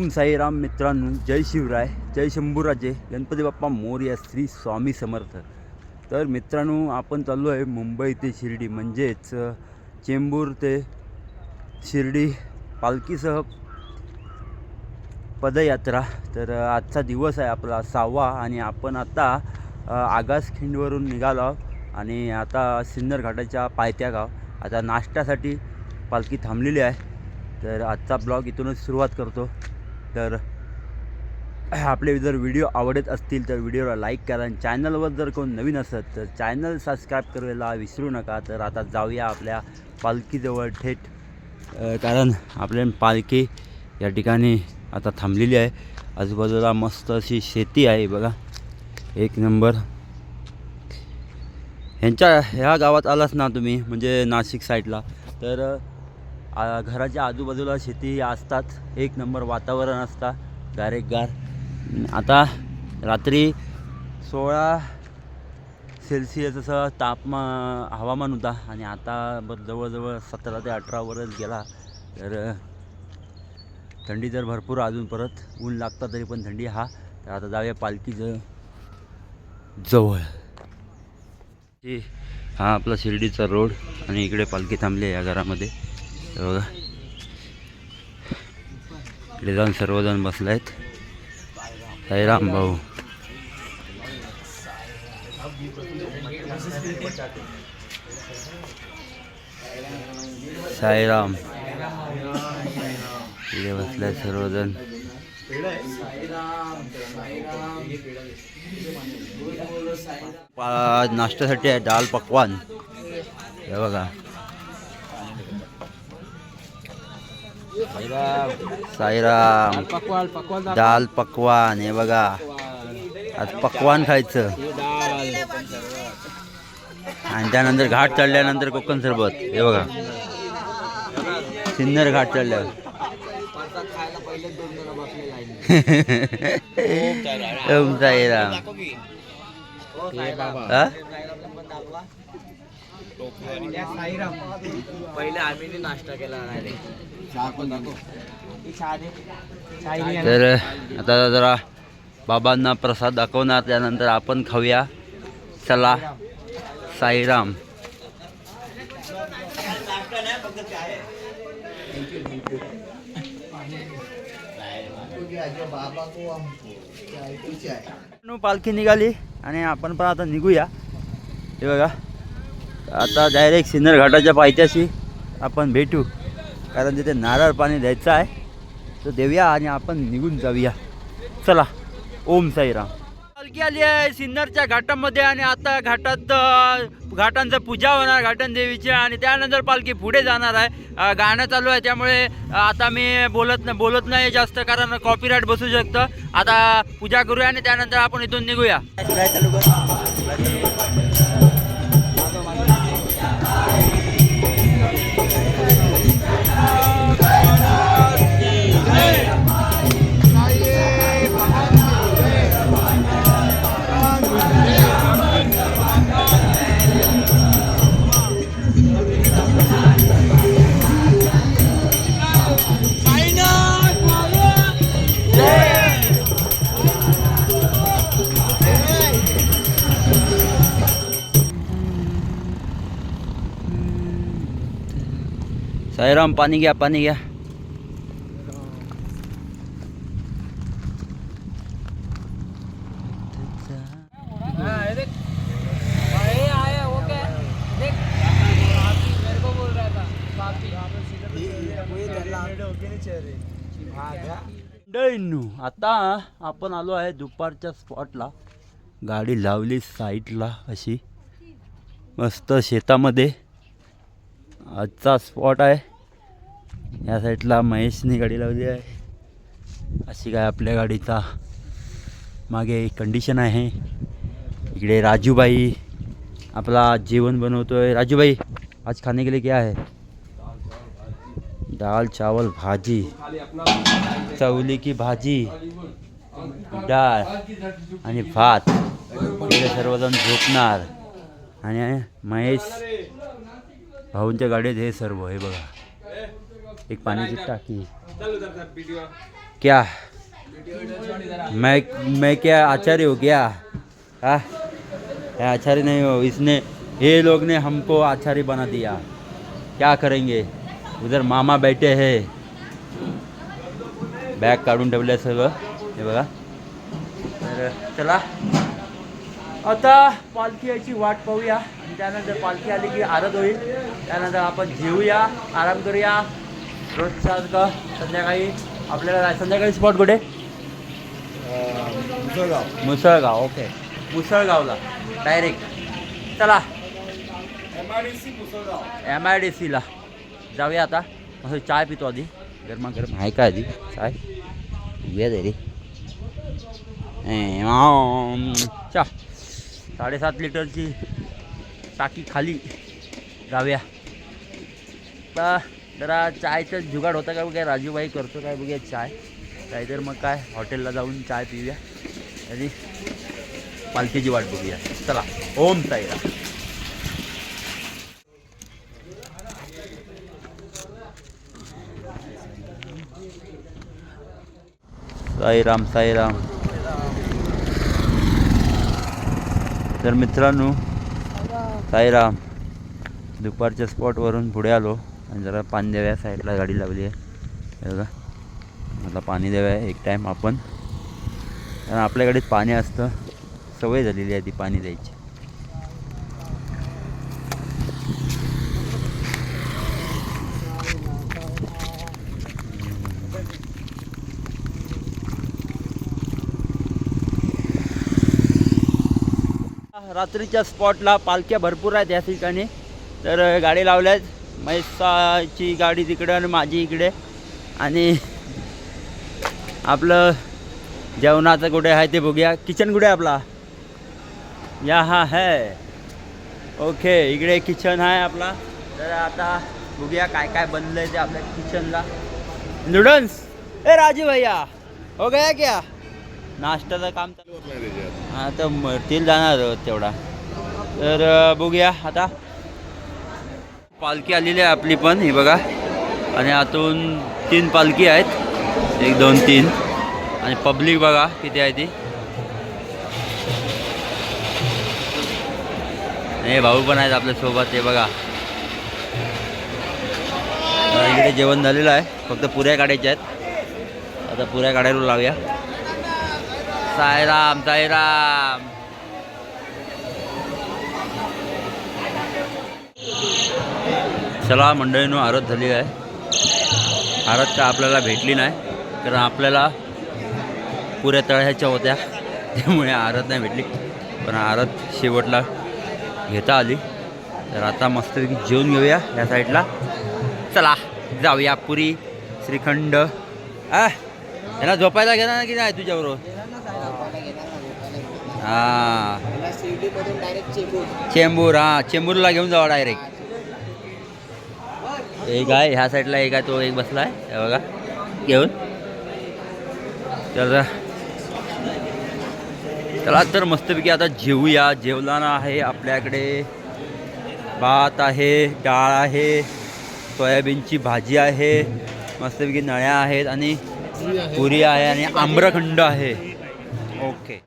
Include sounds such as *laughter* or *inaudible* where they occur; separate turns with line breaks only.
ओम साईराम मित्रांनो जय शिवराय जय शंभूराजे गणपती बाप्पा मोर्या श्री स्वामी समर्थ. तर मित्रांनो आपण चाललो आहे मुंबई ते शिर्डी म्हणजेच चेंबूर ते शिर्डी पालखीसह पदयात्रा. तर आजचा दिवस आहे आपला सहावा आणि आपण आता आगासखिंडवरून आगास खिंडवरून निघालो आहोत आणि आता सिन्नर घाटाच्या पायथ्या गाव. आता नाश्त्यासाठी पालखी थांबलेली आहे. तर आजचा ब्लॉग इथूनच सुरुवात करतो. तर आपले जर व्हिडिओ आवडत असतील तर व्हिडिओला लाईक करा आणि चॅनलवर जर कोण नवीन असत तर चॅनल सबस्क्राईब करायला विसरू नका. तर आता जाऊया आपल्या पालखीजवळ थेट कारण आपल्या पालखी या ठिकाणी आता थांबलेली आहे. आजूबाजूला मस्त अशी शेती आहे बघा. एक नंबर. ह्यांच्या ह्या गावात आलाच ना तुम्ही म्हणजे नाशिक साईडला. तर आ, घराच्या आजूबाजूला शेती असतात. एक नंबर वातावरण असता. गारेगार आता रात्री सोळा सेल्सिअस असं तापमा हवामान होता. आणि आता बर जवळजवळ सतरा ते अठरावरच गेला. तर थंडी जर भरपूर अजून परत ऊन लागता तरी पण थंडी हा. तर आता जाऊया पालखीचं जवळ. हे हा आपला शिर्डीचा रोड. आणि इकडे पालखी थांबली आहे या घरामध्ये. बघा. इकडे जाऊन सर्वजण बसले आहेत साईराम भाऊ. साईराम. इकडे बसले आहेत सर्वजण. पा- नाश्त्यासाठी आहे दाल पकवान. हे बघा. साईराम दाल पकवान हे बघा. आज पकवान खायचं. आणि त्यानंतर घाट चढल्यानंतर कोकण सरबत. हे बघा. सिन्नर घाट चढल्यावर. *laughs* ओम साईराम?
पहिले आम्ही नाश्ता केला नाही
तर आता जरा बाबांना प्रसाद दाखवणार त्यानंतर आपण खाऊया. चला साईराम. पालखी निघाली आणि आपण पण आता निघूया. हे बघा. आता डायरेक्ट सिन्नर घाटाच्या पायथ्याशी आपण भेटू. कारण तिथे नारळ पाणी द्यायचं आहे तर देऊया आणि आपण निघून जाऊया. चला ओम साईराम. पालखी आली आहे सिन्नरच्या घाटामध्ये आणि आता घाटात घाटांचं पूजा होणार घाटन देवीची आणि त्यानंतर पालखी पुढे जाणार आहे. गाणं चालू आहे त्यामुळे आता मी बोलत नाही बोलत नाही जास्त कारण कॉपीराईट बसू शकतं. आता पूजा करूया आणि त्यानंतर आपण इथून निघूया. साईराम पाणी घ्या पाणी घ्या डैनू आता आपण आलो आहे दुपारच्या स्पॉटला गाडी लावली साईडला अशी. मस्त शेतामध्ये. आजचा स्पॉट आहे. या साईडला महेशने गाडी लावली आहे. अशी काय आपल्या गाडीचा मागे कंडिशन आहे. इकडे राजूबाई आपला जेवण बनवतोय. राजूबाई आज खाने के लिए क्या है? दाल चावल भाजी. चवली की भाजी डाळ आणि भात. इकडे सर्वजण झोपणार. आणि महेश भाऊंच्या गाडीत हे सर्व हे बघा. एक पाण्याची टाकी क्या? मैं मैं क्या आचार्य हो गया हाँ? आचार्य नहीं हो। इसने ये लोग ने हमको आचार्य बना दिया। क्या करेंगे? उधर मामा बैठे हैं। बॅग काढून ठेवलं सगळं हे बघा तर चला। आता पालखी यायची वाट पाहूया आणि त्यानंतर पालखी आली की आरत होईल. त्यानंतर आपण जेवूया आराम करूया. रोजसारखं संध्याकाळी? आपल्याला संध्याकाळी स्पॉट कुठे? मुसळगाव. ओके मुसळगावला. डायरेक्ट चला. एम आय डी सीला जाऊया आता. मस्त चाय पितो आधी. गरमा गरम आहे का आधी? चाय. ए, आम, चा. साडेसात लिटरची टाकी खाली. जाऊया. जरा चायचं जुगाड होतं का बघा राजूबाई करतो काय बघूया चाय. काहीतर मग काय हॉटेलला जाऊन चाय पिऊया. आणि पालखीची वाट बघूया. चला ओम साईरा साईराम साईराम. तर मित्रांनो साईराम दुपारच्या स्पॉटवरून पुढे आलो. आणि जरा पाणी द्याव्या साईडला गाडी लावली आहे. बघा. आता पाणी द्याव्या एक टाईम आपण. कारण गाडीत पाणी असतं. सवय झालेली आहे ती पाणी द्यायची. रात्रीच्या स्पॉटला पालख्या भरपूर आहेत या ठिकाणी. तर गाडी लावल्या आहेत म्हैसाची गाडी तिकडे आणि माझी इकडे. आणि आपलं जेवणाचं कुठे आहे ते बघूया. किचन कुठे आपला? या हा है. ओके इकडे किचन आहे आपला. तर आता बघूया काय काय बनलं आहे ते आपल्या किचनला. नूडल्स ए राजू भैया हो गया क्या? नाश्त्याचं काम चालू. हा तर म- तेल जाणार तेवढा. तर बघूया आता. पालखी आलेली आहे आपली पण ही बघा. आणि आतून तीन पालखी आहेत. एक दोन तीन. आणि पब्लिक बघा किती आहे ती. हे भाऊ पण आहेत आपल्यासोबत हे बघा. इकडे जेवण झालेलं आहे. फक्त पुऱ्या काढायच्या आहेत. आता पुऱ्या काढायला लावूया सायराम सायराम चला मंडळीनं आरत झाली आहे. आरत का आपल्याला भेटली नाही कारण आपल्याला पुऱ्या तळ्याच्या होत्या. त्यामुळे आरत नाही भेटली. पण आरत शेवटला घेता आली. तर आता मस्तपैकी जेवून घेऊया या साईडला. चला जाऊया पुरी श्रीखंड. आ यांना झोपायला घेणार की नाही तुझ्याबरोबर? हां. चेंबूर. हां. चेंबूरला घेऊन जावा डायरेक्ट एक आहे ह्या साईडला एक आहे तो एक बसला आहे. हे बघा घेऊन. तर चला तर मस्तपैकी आता जेवूया जेवताना आहे आपल्याकडे भात आहे डाळ आहे सोयाबीनची भाजी आहे मस्तपैकी नळ्या आहेत आणि पुरी आहे आणि आम्रखंड आहे. ओके.